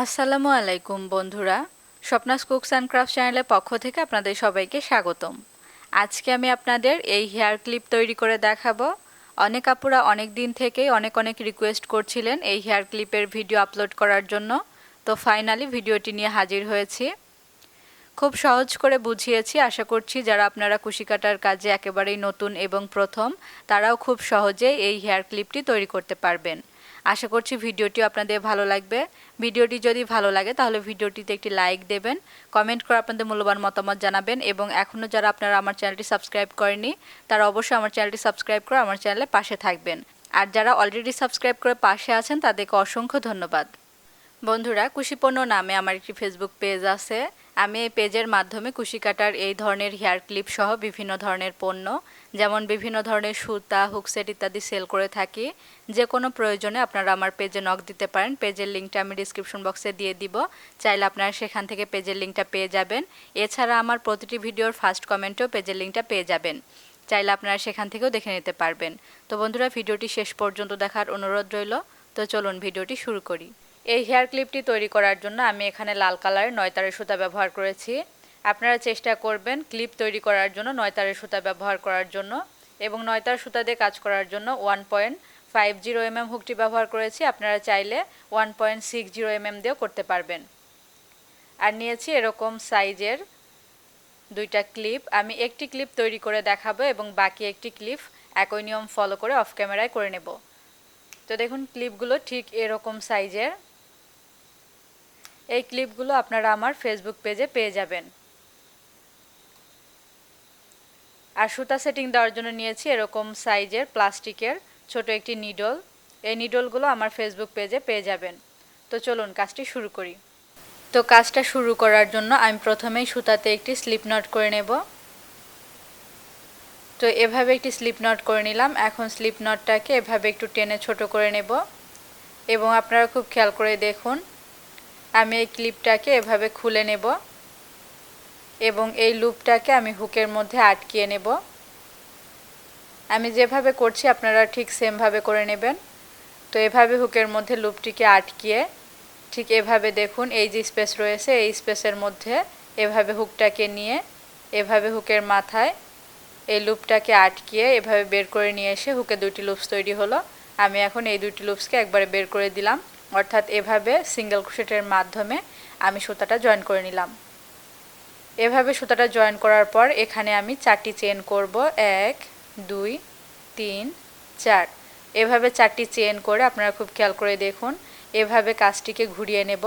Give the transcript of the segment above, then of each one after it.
আসসালামু আলাইকুম, বন্ধুরা। স্বপ্নাস কুকস অ্যান্ড ক্রাফট চ্যানেলের পক্ষ থেকে আপনাদের সবাইকে স্বাগতম। আজকে আমি আপনাদের এই হেয়ার ক্লিপ তৈরি করে দেখাবো। অনেক আপুরা অনেক দিন থেকেই অনেক অনেক রিকোয়েস্ট করছিলেন এই হেয়ার ক্লিপের ভিডিও আপলোড করার জন্য। তো ফাইনালি ভিডিওটি নিয়ে হাজির হয়েছি। খুব সহজ করে বুঝিয়েছি, আশা করছি যারা আপনারা কুশি কাটার কাজে একেবারেই নতুন এবং প্রথম, তারাও খুব সহজেই এই হেয়ার ক্লিপটি তৈরি করতে পারবেন। আশা করছি ভিডিওটি আপনাদের ভালো লাগবে। ভিডিওটি যদি ভালো লাগে, তাহলে ভিডিওটিতে একটি লাইক দেবেন কমেন্ট করে আপনাদের মূল্যবান মতামত জানাবেন এবং এখনও যারা আপনারা আমার চ্যানেলটি সাবস্ক্রাইব করেনি তারা অবশ্যই আমার চ্যানেলটি সাবস্ক্রাইব করে আমার চ্যানেলের পাশে থাকবেন। আর যারা অলরেডি সাবস্ক্রাইব করে পাশে আছেন, তাদেরকে অসংখ্য ধন্যবাদ। বন্ধুরা, কুশিপণ্য নামে আমার একটি ফেসবুক পেজ আছে। আমি এই পেজের মাধ্যমে কুশি কাটার এই ধরনের হেয়ার ক্লিপ সহ বিভিন্ন ধরনের পণ্য, যেমন বিভিন্ন ধরনের সুতা হুকসেট ইত্যাদি সেল করে থাকি। যে কোনো প্রয়োজনে আপনারা আমার পেজে নক দিতে পারেন। পেজের লিঙ্কটা আমি ডিসক্রিপশন বক্সে দিয়ে দিব। চাইলে আপনারা সেখান থেকে পেজের লিঙ্কটা পেয়ে যাবেন। এছাড়া আমার প্রতিটি ভিডিওর ফার্স্ট কমেন্টেও পেজের লিঙ্কটা পেয়ে যাবেন। চাইলে আপনারা সেখান থেকেও দেখে নিতে পারবেন। তো বন্ধুরা, ভিডিওটি শেষ পর্যন্ত দেখার অনুরোধ রইল। তো চলুন ভিডিওটি শুরু করি। এই হেয়ার ক্লিপটি তৈরি করার জন্য আমি এখানে লাল কালারের নয়তারের সুতা ব্যবহার করেছি। আপনারা চেষ্টা করবেন ক্লিপ তৈরি করার জন্য নয়তারের সুতা ব্যবহার করার জন্য এবং নয়তার সুতা দিয়ে কাজ করার জন্য one point five zero MM হুকটি ব্যবহার করেছি। আপনারা চাইলে one point six zero MM দিয়েও করতে পারবেন। আর নিয়েছি এরকম সাইজের দুইটা ক্লিপ। আমি একটি ক্লিপ তৈরি করে দেখাবো এবং বাকি একটি ক্লিপ একই নিয়ম ফলো করে অফ ক্যামেরায় করে নেব। তো দেখুন, ক্লিপগুলো ঠিক এরকম সাইজের। এই ক্লিপগুলো আপনারা আমার ফেসবুক পেজে পেয়ে যাবেন। আর সুতা সেটিং দেওয়ার জন্য নিয়েছি এরকম সাইজের প্লাস্টিকের ছোট একটি নিডল এই নিডলগুলো আমার ফেসবুক পেজে পেয়ে যাবেন। তো চলুন কাজটি শুরু করি। তো কাজটা শুরু করার জন্য আমি প্রথমেই সুতাতে একটি স্লিপ নট করে নেব। তো এভাবে একটি স্লিপ নট করে নিলাম। এখন স্লিপ নটটাকে এভাবে একটু টেনে ছোট করে নেব। এবং আপনারা খুব খেয়াল করে দেখুন আমি এই ক্লিপটাকে এভাবে খুলে নেব এবং এই লুপটাকে আমি হুকের মধ্যে আটকিয়ে নেব। আমি যেভাবে করছি আপনারা ঠিক সেমভাবে করে নেবেন। তো এভাবে হুকের মধ্যে লুপটিকে আটকিয়ে ঠিক এভাবে দেখুন, এই যে স্পেস রয়েছে, এই স্পেসের মধ্যে এভাবে হুকটাকে নিয়ে, এভাবে হুকের মাথায় এই লুপটাকে আটকিয়ে এভাবে বের করে নিয়ে এসে হুকে দুটি লুপস তৈরি হলো। আমি এখন এই দুটি লুপসকে একবারে বের করে দিলাম। অর্থাৎ এভাবে সিঙ্গেল ক্রোশেটের মাধ্যমে আমি সুতাটা জয়েন করে নিলাম। এভাবে সুতাটা জয়েন করার পর এখানে আমি চারটি চেন করব। এক, দুই, তিন, চার। এভাবে চারটি চেন করে আপনারা খুব খেয়াল করে দেখুন, এভাবে কাজটিকে ঘুরিয়ে নেব।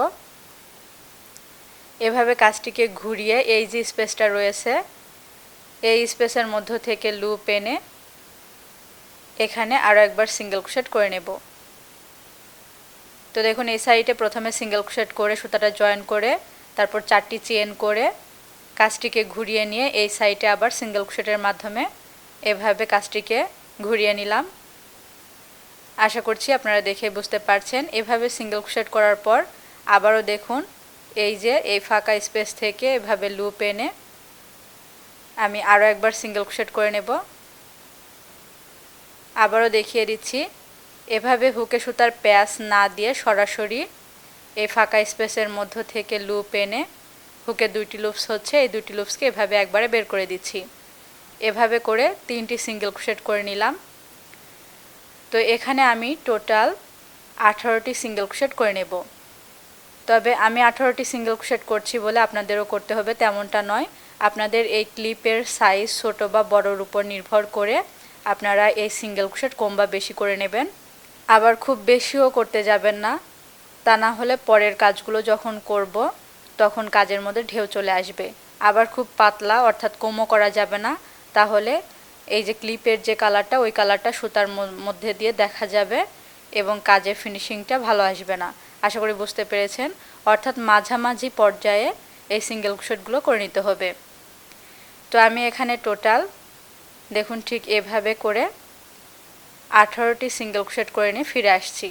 এভাবে কাজটিকে ঘুরিয়ে এই যে স্পেসটা রয়েছে, এই স্পেসের মধ্য থেকে লুপ এনে এখানে আরও একবার সিঙ্গেল ক্রোশেট করে নেব। তো দেখুন, এই সাইডে প্রথমে সিঙ্গেল ক্রোশেট করে, সুতাটা জয়েন করে, তারপর চারটি চেন করে, কাজটিকে ঘুরিয়ে নিয়ে এই সাইডে আবার সিঙ্গেল ক্রোশেটের মাধ্যমে এভাবে কাজটিকে ঘুরিয়ে নিলাম। আশা করছি আপনারা দেখে বুঝতে পারছেন। এভাবে সিঙ্গেল ক্রোশেট করার পর আবারও দেখুন, এই যে এই ফাঁকা স্পেস থেকে এভাবে লুপ এনে আমি আরও একবার সিঙ্গেল ক্রোশেট করে নেব। আবারও দেখিয়ে দিচ্ছি এভাবে হুকে সুতার প্যাচ না দিয়ে সরাসরি এই ফাঁকা স্পেসের মধ্য থেকে লুপ এনে হুকে দুইটি লুপস হচ্ছে, এই দুইটি লুপসকে এভাবে একবারে বের করে দিচ্ছি। এভাবে করে তিনটি সিঙ্গেল ক্রোশেট করে নিলাম। তো এখানে আমি টোটাল আঠারোটি সিঙ্গেল ক্রোশেট করে নেব। তবে আমি আঠারোটি সিঙ্গেল ক্রোশেট করছি বলে আপনাদেরও করতে হবে, তেমনটা নয়। আপনাদের এই ক্লিপের সাইজ ছোটো বা বড়োর উপর নির্ভর করে আপনারা এই সিঙ্গেল ক্রোশেট কম বা বেশি করে নেবেন। আবার খুব বেশিও করতে যাবেন না। তা না হলে পরের কাজগুলো যখন করব, তখন কাজের মধ্যে ঢেউ চলে আসবে। আবার খুব পাতলা, অর্থাৎ কোমো করা যাবে না। তাহলে এই যে ক্লিপের যে কালারটা, ওই কালারটা সুতার মধ্যে দিয়ে দেখা যাবে এবং কাজের ফিনিশিংটা ভালো আসবে না। আশা করি বুঝতে পেরেছেন? অর্থাৎ মাঝামাঝি পর্যায়ে এই সিঙ্গেল ক্রোশেটগুলো করে নিতে হবে। তো আমি এখানে টোটাল, দেখুন ঠিক এভাবে করে আঠারোটি সিঙ্গেল ক্রোশেট করে নিয়ে ফিরে আসছি।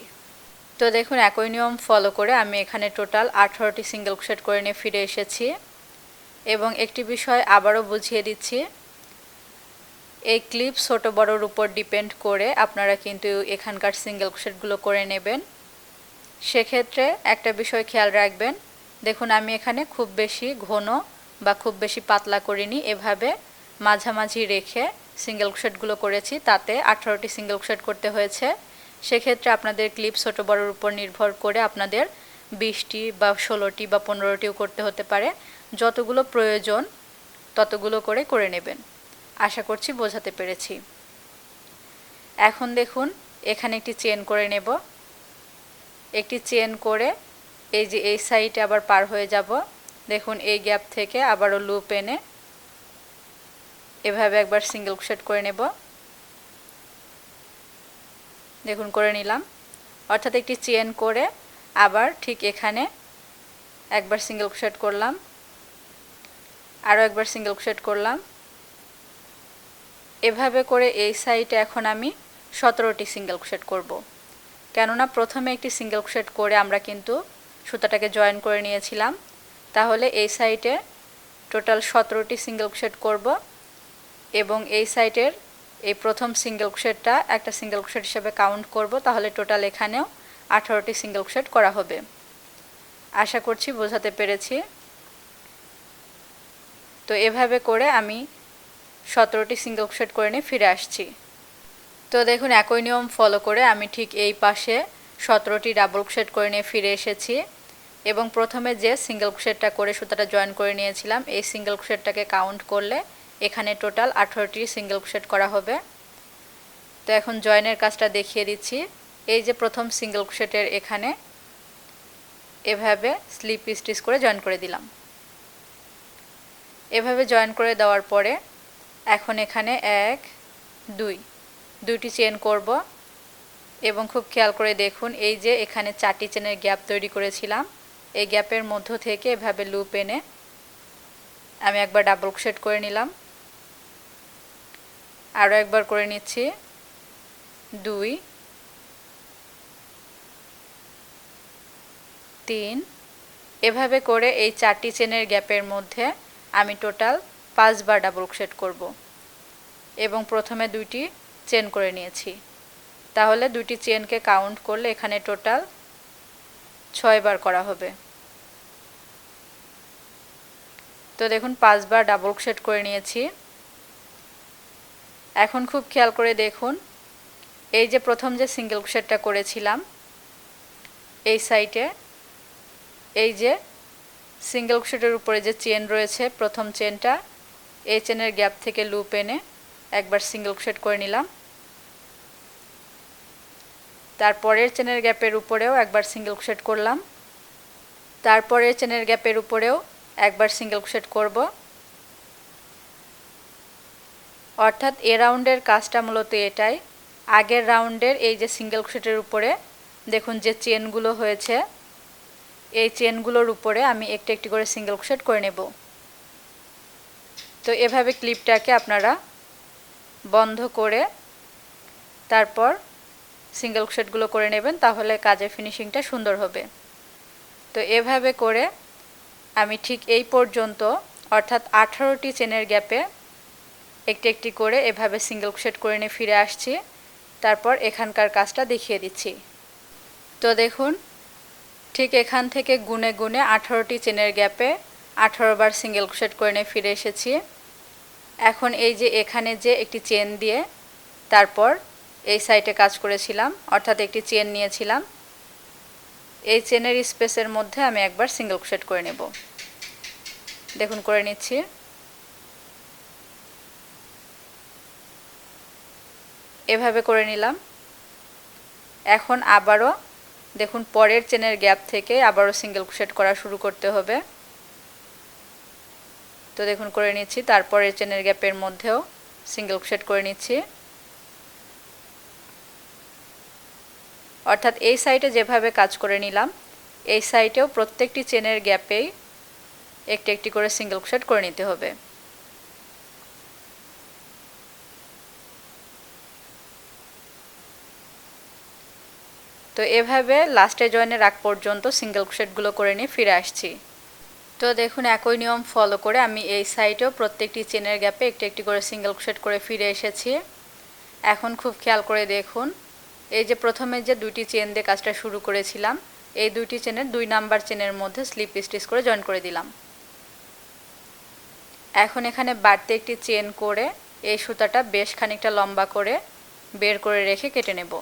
তো দেখুন, একই নিয়ম ফলো করে আমি এখানে টোটাল আঠারোটি সিঙ্গেল ক্রোশেট করে নিয়ে ফিরে এসেছি। এবং একটি বিষয় আবারও বুঝিয়ে দিচ্ছি। এই ক্লিপ ছোটো বড়োর উপর ডিপেন্ড করে আপনারা কিন্তু এখানকার সিঙ্গেল ক্রোশেটগুলো করে নেবেন। সেক্ষেত্রে একটা বিষয় খেয়াল রাখবেন, দেখুন আমি এখানে খুব বেশি ঘন বা খুব বেশি পাতলা করিনি, এভাবে মাঝামাঝি রেখে সিঙ্গেল ক্রোশেটগুলো করেছি, তাতে আঠারোটি সিঙ্গেল ক্রোশেট করতে হয়েছে। সেক্ষেত্রে আপনাদের ক্লিপ ছোটো বড়োর উপর নির্ভর করে আপনাদের বিশটি বা ষোলোটি বা পনেরোটিও করতে হতে পারে। যতগুলো প্রয়োজন, ততগুলো করে করে নেবেন। আশা করছি বোঝাতে পেরেছি। এখন দেখুন, এখানে একটি চেন করে নেব। একটি চেন করে এই যে এই সাইডে আবার পার হয়ে যাব। দেখুন, এই গ্যাপ থেকে আবারও লুপ এনে এভাবে একবার সিঙ্গেল ক্রোশেট করে নেব। দেখুন, করে নিলাম। অর্থাৎ একটি চেন করে আবার ঠিক এখানে একবার সিঙ্গেল ক্রোশেট করলাম। আরও একবার সিঙ্গেল ক্রোশেট করলাম। এভাবে করে এই সাইডে এখন আমি সতেরোটি সিঙ্গেল ক্রোশেট করব। কেননা প্রথমে একটি সিঙ্গেল ক্রোশেট করে আমরা কিন্তু সুতাটাকে জয়েন করে নিয়েছিলাম। তাহলে এই সাইডে টোটাল সতেরোটি সিঙ্গেল ক্রোশেট করব। এবং এই সাইটের এই প্রথম সিঙ্গেল ক্রোশেটটা একটা সিঙ্গেল ক্রোশেট হিসেবে কাউন্ট করব, তাহলে টোটাল এখানেও আঠারোটি সিঙ্গেল ক্রোশেট করা হবে। আশা করছি বোঝাতে পেরেছি। তো এভাবে করে আমি সতেরোটি সিঙ্গেল ক্রোশেট করে নিয়ে ফিরে আসছি। তো দেখুন, একই নিয়ম ফলো করে আমি ঠিক এই পাশে সতেরোটি ডাবল ক্রোশেট করে নিয়ে ফিরে এসেছি এবং প্রথমে যে সিঙ্গেল ক্রোশেটটা করে সুতাটা জয়েন করে নিয়েছিলাম, এই সিঙ্গেল ক্রোশেটটাকে কাউন্ট করলে এখানে টোটাল আঠারোটি সিঙ্গেল ক্রোশেট করা হবে। তো এখন জয়েনের কাজটা দেখিয়ে দিচ্ছি। এই যে প্রথম সিঙ্গেল ক্রোশেটের এখানে এভাবে স্লিপ স্টিচ করে জয়েন করে দিলাম। এভাবে জয়েন করে দেওয়ার পরে এখন এখানে এক, দুই, দুইটি চেন করব এবং খুব খেয়াল করে দেখুন, এই যে এখানে চারটি চেনের গ্যাপ তৈরি করেছিলাম। এই গ্যাপের মধ্য থেকে এভাবে লুপ এনে আমি একবার ডাবল ক্রোশেট করে নিলাম। আরও একবার করে নিচ্ছি। দুই, তিন, এভাবে করে এই চারটি চেনের গ্যাপের মধ্যে আমি টোটাল পাঁচবার ডাবল ক্রোশেট করব। এবং প্রথমে দুইটি চেন করে নিয়েছি। তাহলে দুটি চেনকে কাউন্ট করলে এখানে টোটাল ছয়বার করা হবে। তো দেখুন, পাঁচবার ডাবল ক্রোশেট করে নিয়েছি। এখন খুব খেয়াল করে দেখুন। এই যে প্রথম যে সিঙ্গেল ক্রোশেটটা করেছিলাম, এই সাইটে এই যে সিঙ্গেল ক্রোশেটের উপরে যে চেন রয়েছে, প্রথম চেনটা এই চেনের গ্যাপ থেকে লুপ এনে একবার সিঙ্গেল ক্রোশেট করে নিলাম। তারপরের চেনের গ্যাপের উপরেও একবার সিঙ্গেল ক্রোশেট করলাম। তারপরের চেনের গ্যাপের উপরেও একবার সিঙ্গেল ক্রোশেট করব। অর্থাৎ এ রাউন্ডের কাজটা মূলত এটাই। আগের রাউন্ডের এই যে সিঙ্গেল ক্রোশেটের উপরে, দেখুন যে চেনগুলো হয়েছে, এই চেনগুলোর উপরে আমি একটু একটি করে সিঙ্গেল ক্রোশেট করে নেব। তো এভাবে ক্লিপটাকে আপনারা বন্ধ করে তারপর সিঙ্গেল ক্রোশেটগুলো করে নেবেন, তাহলে কাজের ফিনিশিংটা সুন্দর হবে। তো এভাবে করে আমি ঠিক এই পর্যন্ত, অর্থাৎ আঠারোটি চেনের গ্যাপে একটি একটি করে এভাবে সিঙ্গেল ক্রোশেট করে নিয়ে ফিরে আসছি। তারপর এখানকার কাজটা দেখিয়ে দিচ্ছি। তো দেখুন, ঠিক এখান থেকে গুনে গুনে আঠারোটি চেনের গ্যাপে বার সিঙ্গেল ক্রোশেট করে নিয়ে ফিরে এসেছি। এখন এই যে এখানে যে একটি চেন দিয়ে তারপর এই সাইডে কাজ করেছিলাম, অর্থাৎ একটি চেন নিয়েছিলাম, এই চেনের স্পেসের মধ্যে আমি একবার সিঙ্গেল ক্রোশেট করে নেব। দেখুন, করে নিচ্ছি। এভাবে করে নিলাম। এখন আবারও দেখুন পরের চেনের গ্যাপ থেকে আবারও সিঙ্গেল ক্রোশেট করা শুরু করতে হবে। তো দেখুন করে নিচ্ছি, তারপরের চেনের গ্যাপের মধ্যেও সিঙ্গেল ক্রোশেট করে নিচ্ছি। অর্থাৎ এই সাইডে যেভাবে কাজ করে নিলাম, এই সাইডেও প্রত্যেকটি চেনের গ্যাপেই একটি একটি করে সিঙ্গেল ক্রোশেট করে নিতে হবে। তো এভাবে লাস্টে জয়েনের আগ পর্যন্ত সিঙ্গেল ক্রোশেটগুলো করে নিয়ে ফিরে আসছি। তো দেখুন, একই নিয়ম ফলো করে আমি এই সাইডেও প্রত্যেকটি চেনের গ্যাপে একটি একটি করে সিঙ্গেল ক্রোশেট করে ফিরে এসেছি। এখন খুব খেয়াল করে দেখুন, এই যে প্রথমে যে দুটি চেন দিয়ে কাজটা শুরু করেছিলাম, এই দুইটি চেনের দুই নাম্বার চেনের মধ্যে স্লিপ স্টিচ করে জয়েন করে দিলাম। এখন এখানে বাড়তে একটি চেন করে এই সুতাটা বেশ খানিকটা লম্বা করে বের করে রেখে কেটে নেব।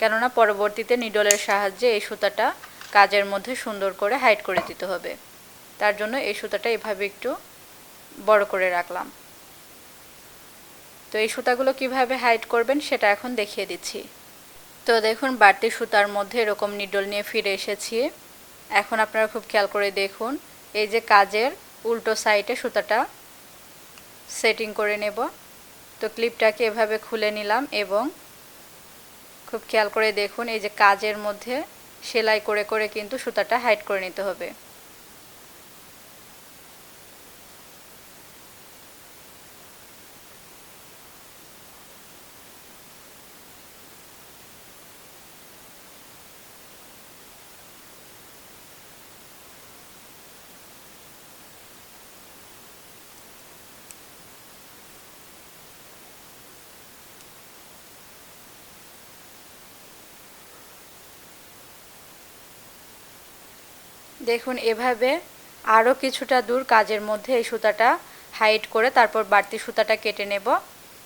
কেননা পরবর্তীতে নিডলের সাহায্যে এই সুতাটা কাজের মধ্যে সুন্দর করে হাইড করে দিতে হবে। তার জন্য এই সুতাটা এভাবে একটু বড় করে রাখলাম। তো এই সুতাগুলো কীভাবে হাইড করবেন সেটা এখন দেখিয়ে দিচ্ছি। তো দেখুন, বাড়তি সুতার মধ্যে এরকম নিডল নিয়ে ফিরে এসেছি। এখন আপনারা খুব খেয়াল করে দেখুন, এই যে কাজের উল্টো সাইডে সুতাটা সেটিং করে নেব। তো ক্লিপটাকে এভাবে খুলে নিলাম এবং খুব খেয়াল করে দেখুন, এই যে কাজের মধ্যে সেলাই করে করে কিন্তু সুতাটা হাইড করে নিতে হবে। দেখুন, এভাবে আরও কিছুটা দূর কাজের মধ্যে এই সুতাটা হাইট করে তারপর বাড়তি সুতাটা কেটে নেব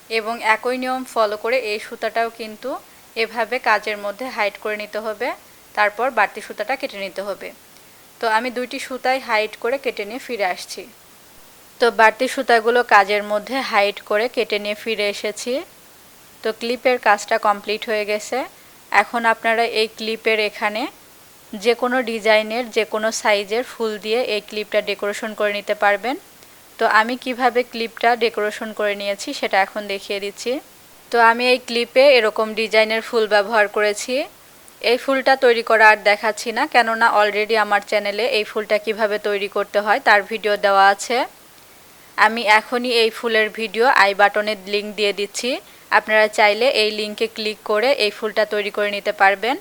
এবং একই নিয়ম ফলো করে এই সুতাটাও কিন্তু এভাবে কাজের মধ্যে হাইট করে নিতে হবে, তারপর বাড়তি সুতাটা কেটে নিতে হবে। তো আমি দুইটি সুতাই হাইট করে কেটে নিয়ে ফিরে আসছি। তো বাড়তি সুতাগুলো কাজের মধ্যে হাইট করে কেটে নিয়ে ফিরে এসেছি। তো ক্লিপের কাজটা কমপ্লিট হয়ে গেছে। এখন আপনারা এই ক্লিপের এখানে যে কোনো ডিজাইনের যে কোনো সাইজের ফুল দিয়ে এই ক্লিপটা ডেকোরেশন করে নিতে পারবেন। তো আমি কীভাবে ক্লিপটা ডেকোরেশন করে নিয়েছি সেটা এখন দেখিয়ে দিচ্ছি। তো আমি এই ক্লিপে এরকম ডিজাইনের ফুল ব্যবহার করেছি। এই ফুলটা তৈরি করা আর দেখাচ্ছি না, কেননা অলরেডি আমার চ্যানেলে এই ফুলটা কীভাবে তৈরি করতে হয় তার ভিডিও দেওয়া আছে। আমি এখনই এই ফুলের ভিডিও আই বাটনের লিঙ্ক দিয়ে দিচ্ছি। আপনারা চাইলে এই লিঙ্কে ক্লিক করে এই ফুলটা তৈরি করে নিতে পারবেন।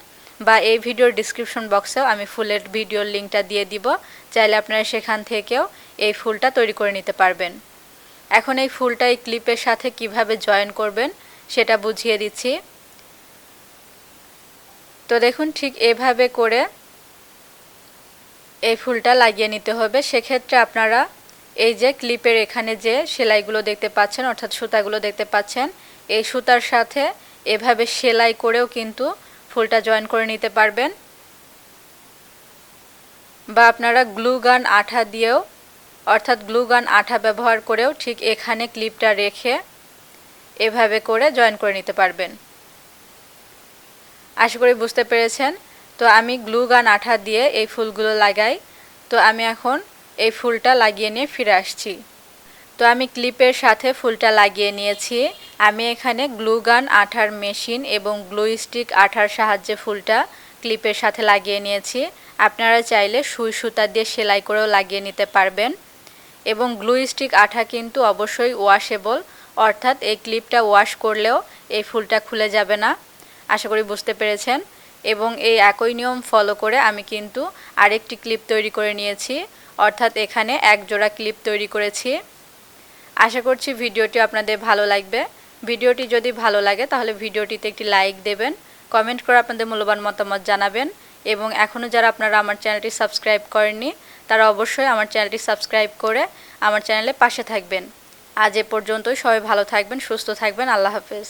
বা এই ভিডিওর ডিসক্রিপশন বক্সেও আমি ফুলের ভিডিওর লিঙ্কটা দিয়ে দিব। চাইলে আপনারা সেখান থেকেও এই ফুলটা তৈরি করে নিতে পারবেন। এখন এই ফুলটা এই ক্লিপের সাথে কীভাবে জয়েন করবেন সেটা বুঝিয়ে দিচ্ছি। তো দেখুন ঠিক এভাবে করে এই ফুলটা লাগিয়ে নিতে হবে। সেক্ষেত্রে আপনারা এই যে ক্লিপের এখানে যে সেলাইগুলো দেখতে পাচ্ছেন, অর্থাৎ সুতাগুলো দেখতে পাচ্ছেন, এই সুতার সাথে এভাবে সেলাই করেও কিন্তু ফুলটা জয়েন করে নিতে পারবেন। বা আপনারা গ্লু গান আঠা দিয়েও, অর্থাৎ গ্লু গান আঠা ব্যবহার করেও ঠিক এখানে ক্লিপটা রেখে এভাবে করে জয়েন করে নিতে পারবেন। আশা করি বুঝতে পেরেছেন। তো আমি গ্লু গান আঠা দিয়ে এই ফুলগুলো লাগাই। তো আমি এখন এই ফুলটা লাগিয়ে নিয়ে ফিরে আসছি। তো আমি ক্লিপের সাথে ফুলটা লাগিয়ে নিয়েছি। আমি এখানে গ্লু গান, আঠার মেশিন এবং গ্লু স্টিক, আঠার সাহায্যে ফুলটা ক্লিপের সাথে লাগিয়ে নিয়েছি। আপনারা চাইলে সুই সুতা দিয়ে সেলাই করেও লাগিয়ে নিতে পারবেন। এবং গ্লু স্টিক, আঠা কিন্তু অবশ্যই ওয়াশেবল অর্থাৎ এই ক্লিপটা ওয়াশ করলেও এই ফুলটা খুলে যাবে না। আশা করি বুঝতে পেরেছেন। এবং এই একই নিয়ম ফলো করে আমি কিন্তু আরেকটি ক্লিপ তৈরি করে নিয়েছি, অর্থাৎ এখানে এক জোড়া ক্লিপ তৈরি করেছি। আশা করছি ভিডিওটি আপনাদের ভালো লাগবে। ভিডিওটি যদি ভালো লাগে, তাহলে ভিডিওটিতে একটি লাইক দেবেন, কমেন্ট করে আপনাদের মূল্যবান মতামত জানাবেন এবং এখনও যারা আপনারা আমার চ্যানেলটি সাবস্ক্রাইব করেননি, তারা অবশ্যই আমার চ্যানেলটি সাবস্ক্রাইব করে আমার চ্যানেলে পাশে থাকবেন। আজ এ পর্যন্তই, সবাই ভালো থাকবেন, সুস্থ থাকবেন, আল্লাহ হাফেজ।